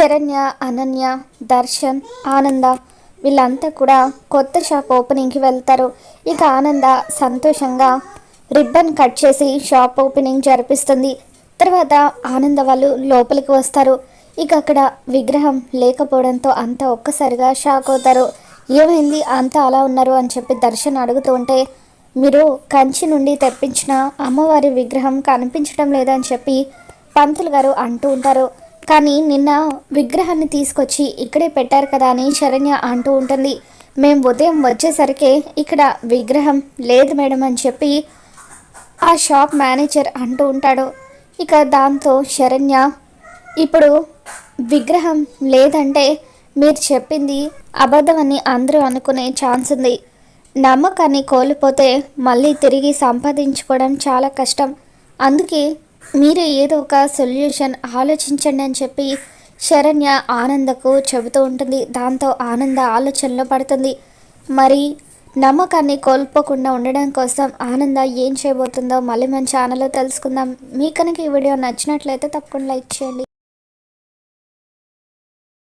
శరణ్య అనన్య దర్శన్ ఆనంద వీళ్ళంతా కూడా కొత్త షాప్ ఓపెనింగ్కి వెళ్తారు. ఇక ఆనంద సంతోషంగా రిబ్బన్ కట్ చేసి షాప్ ఓపెనింగ్ జరిపిస్తుంది. తర్వాత ఆనంద వాళ్ళు లోపలికి వస్తారు. ఇక అక్కడ విగ్రహం లేకపోవడంతో అంతా ఒక్కసారిగా షాక్ అవుతారు. ఏమైంది? అంతా అలా ఉన్నారు అని చెప్పి దర్శన్ అడుగుతూ ఉంటే మీరు కంచి నుండి తెప్పించిన అమ్మవారి విగ్రహం కనిపించడం లేదని చెప్పి పంతులు గారు అంటూ ఉంటారు. కానీ నిన్న విగ్రహాన్ని తీసుకొచ్చి ఇక్కడే పెట్టారు కదా అని శరణ్య అంటూ ఉంటుంది. మేము ఉదయం వచ్చేసరికి ఇక్కడ విగ్రహం లేదు మేడం అని చెప్పి ఆ షాప్ మేనేజర్ అంటూ ఉంటాడు. ఇక దాంతో శరణ్య ఇప్పుడు విగ్రహం లేదంటే మీరు చెప్పింది అబద్ధమని అందరూ అనుకునే ఛాన్స్ ఉంది. నమ్మకాన్ని కోల్పోతే మళ్ళీ తిరిగి సంపాదించుకోవడం చాలా కష్టం. అందుకే మీరు ఏదో ఒక సొల్యూషన్ ఆలోచించండి అని చెప్పి శరణ్య ఆనందకు చెబుతూ ఉంటుంది. దాంతో ఆనంద ఆలోచనలో పడుతుంది. మరి నమ్మకాన్ని కోల్పోకుండా ఉండడం కోసం ఆనంద ఏం చేయబోతుందో మళ్ళీ మన ఛానల్లో తెలుసుకుందాం. మీ కనుక ఈ వీడియో నచ్చినట్లయితే తప్పకుండా లైక్ చేయండి.